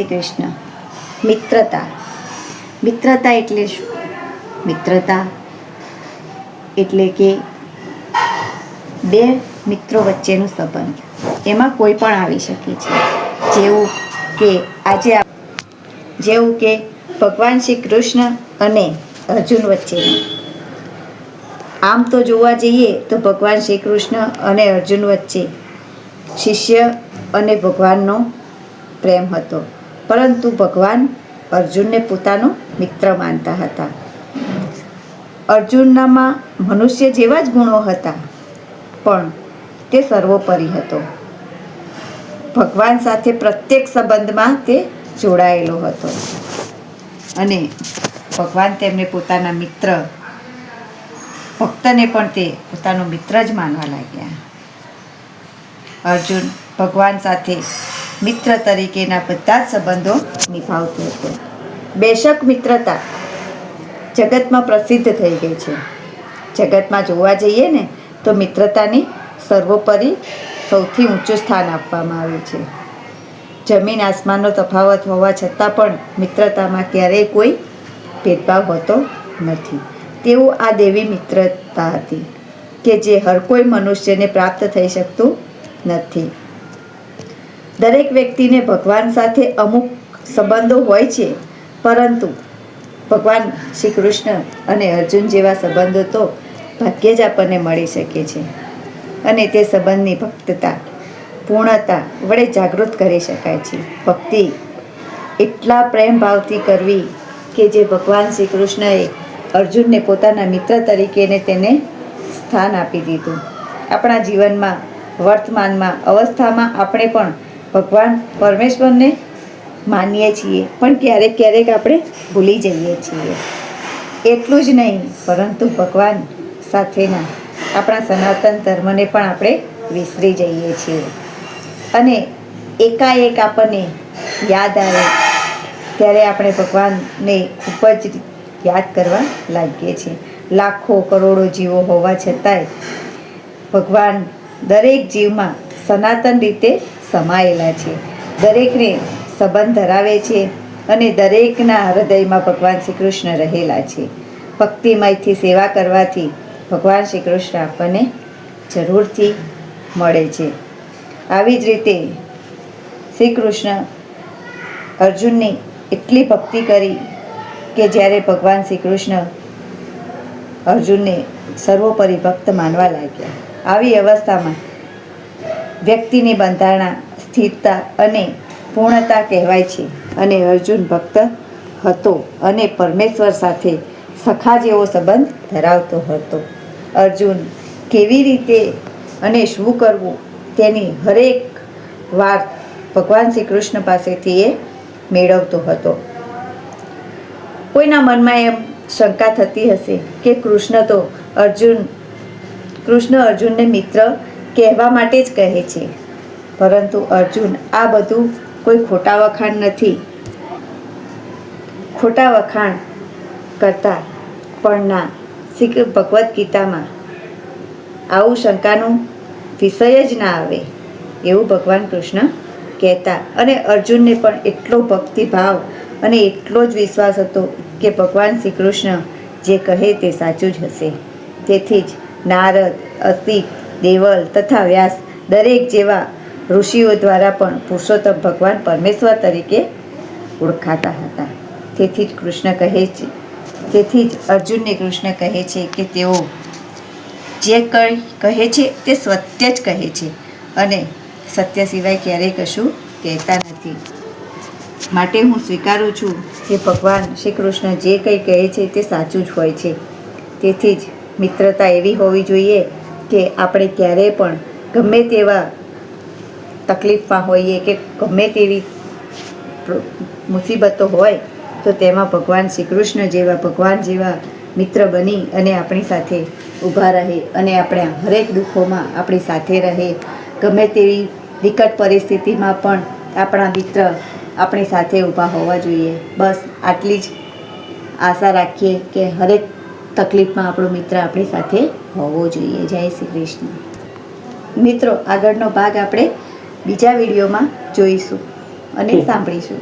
શ્રી કૃષ્ણ. મિત્રતા. મિત્રતા એટલે શું? મિત્રતા એટલે કે બે મિત્રો વચ્ચેનો સંબંધ. એમાં કોઈ પણ આવી શકે છે. જેવું કે આજે જેવું કે ભગવાન શ્રી કૃષ્ણ અને અર્જુન વચ્ચેનો આમ તો જોવા જઈએ તો ભગવાન શ્રી કૃષ્ણ અને અર્જુન વચ્ચે શિષ્ય અને ભગવાનનો પ્રેમ હતો. પરંતુ ભગવાન અર્જુનને પોતાનો મિત્ર માનતા હતા. અર્જુનનામાં મનુષ્ય જેવા જ ગુણો હતા, પણ તે સર્વોપરી હતો. ભગવાન સાથે પ્રત્યેક સંબંધમાં તે જોડાયેલો હતો અને ભગવાન તેમને પોતાના મિત્ર, ભક્તને પણ તે પોતાનો મિત્ર જ માનવા લાગ્યા. અર્જુન ભગવાન સાથે મિત્ર તરીકેના બધા જ સંબંધો નિભાવતો હતો. બેશક મિત્રતા જગતમાં પ્રસિદ્ધ થઈ ગઈ છે. જગતમાં જોવા જઈએ ને, તો મિત્રતાની સર્વોપરી સૌથી ઊંચું સ્થાન આપવામાં આવ્યું છે. જમીન આસમાનનો તફાવત હોવા છતાં પણ મિત્રતામાં ક્યારેય કોઈ ભેદભાવ હોતો નથી. તેવું આ દેવી મિત્રતા હતી, કે જે હર કોઈ મનુષ્યને પ્રાપ્ત થઈ શકતું નથી. દરેક વ્યક્તિને ભગવાન સાથે અમુક સંબંધો હોય છે, પરંતુ ભગવાન શ્રી કૃષ્ણ અને અર્જુન જેવા સંબંધો તો ભાગ્યે જ આપણને મળી શકે છે અને તે સંબંધની ભક્તતા, પૂર્ણતા વડે જાગૃત કરી શકાય છે. ભક્તિ એટલા પ્રેમ ભાવથી કરવી કે જે ભગવાન શ્રી કૃષ્ણએ અર્જુનને પોતાના મિત્ર તરીકેને તેને સ્થાન આપી દીધું. આપણા જીવનમાં, વર્તમાનમાં, અવસ્થામાં આપણે પણ ભગવાન પરમેશ્વરને માનીએ છીએ. પણ ક્યારેક ક્યારેક આપણે ભૂલી જઈએ છીએ. એટલું જ નહીં, પરંતુ ભગવાન સાથેના આપણા સનાતન ધર્મને પણ આપણે વિસરી જઈએ છીએ. અને એકાએક આપણને યાદ આવે, ત્યારે આપણે ભગવાનને ખૂબ જ યાદ કરવા લાગીએ છીએ. લાખો કરોડો જીવો હોવા છતાંય ભગવાન દરેક જીવમાં સનાતન રીતે સમાયેલા છે. દરેકને સંબંધ ધરાવે છે અને દરેકના હૃદયમાં ભગવાન શ્રી કૃષ્ણ રહેલા છે. ભક્તિમયથી સેવા કરવાથી ભગવાન શ્રી કૃષ્ણ આપણને જરૂરથી મળે છે. આવી જ રીતે શ્રી કૃષ્ણ અર્જુનની એટલી ભક્તિ કરી કે જ્યારે ભગવાન શ્રી કૃષ્ણ અર્જુનને સર્વોપરી ભક્ત માનવા લાગ્યા. આવી અવસ્થામાં વ્યક્તિની બંધારણા, સ્થિરતા અને પૂર્ણતા કહેવાય છે. અને અર્જુન ભક્ત હતો અને પરમેશ્વર સાથે સખા જેવો સંબંધ ધરાવતો હતો. અર્જુન કેવી રીતે અને શું કરવું તેની હરેક વાત ભગવાન શ્રી કૃષ્ણ પાસેથી એ મેળવતો હતો. કોઈના મનમાં એમ શંકા થતી હશે કે કૃષ્ણ તો અર્જુન, કૃષ્ણ અર્જુનને મિત્ર કહેવા માટે જ કહે છે. પરંતુ અર્જુન, આ બધું કોઈ ખોટા વખાણ નથી. ખોટા વખાણ કરતા પણ ના, શ્રી ભગવદ્ ગીતામાં આવું શંકાનું વિષય જ ના આવે, એવું ભગવાન કૃષ્ણ કહેતા. અને અર્જુનને પણ એટલો ભક્તિભાવ અને એટલો જ વિશ્વાસ હતો કે ભગવાન શ્રી કૃષ્ણ જે કહે તે સાચું જ હશે. તેથી જ નારદ, અતિક દેવલ તથા વ્યાસ દરેક જેવા ઋષિઓ દ્વારા પણ પુરુષોત્તમ ભગવાન પરમેશ્વર તરીકે ઓળખાતા હતા. તેથી જ કૃષ્ણ કહે છે, તેથી જ અર્જુનને કૃષ્ણ કહે છે કે તેઓ જે કહે છે તે સત્ય જ કહે છે અને સત્ય સિવાય ક્યારેય કશું કહેતા નથી. માટે હું સ્વીકારું છું કે ભગવાન શ્રી કૃષ્ણ જે કંઈ કહે છે તે સાચું જ હોય છે. તેથી જ મિત્રતા એવી હોવી જોઈએ કે આપણે ક્યારેય પણ ગમે તેવા તકલીફમાં હોઈએ કે ગમે તેવી મુસીબતો હોય, તો તેમાં ભગવાન શ્રી કૃષ્ણ જેવા, ભગવાન જેવા મિત્ર બની અને આપણી સાથે ઊભા રહે અને આપણે હરેક દુઃખોમાં આપણી સાથે રહે. ગમે તેવી વિકટ પરિસ્થિતિમાં પણ આપણા મિત્ર આપણી સાથે ઊભા હોવા જોઈએ. બસ આટલી જ આશા રાખીએ કે હરેક તકલીફમાં આપણો મિત્ર આપણી સાથે હોવો જોઈએ. જય શ્રી કૃષ્ણ. મિત્રો આગળનો ભાગ આપણે બીજા વિડીયોમાં જોઈશું અને સાંભળીશું.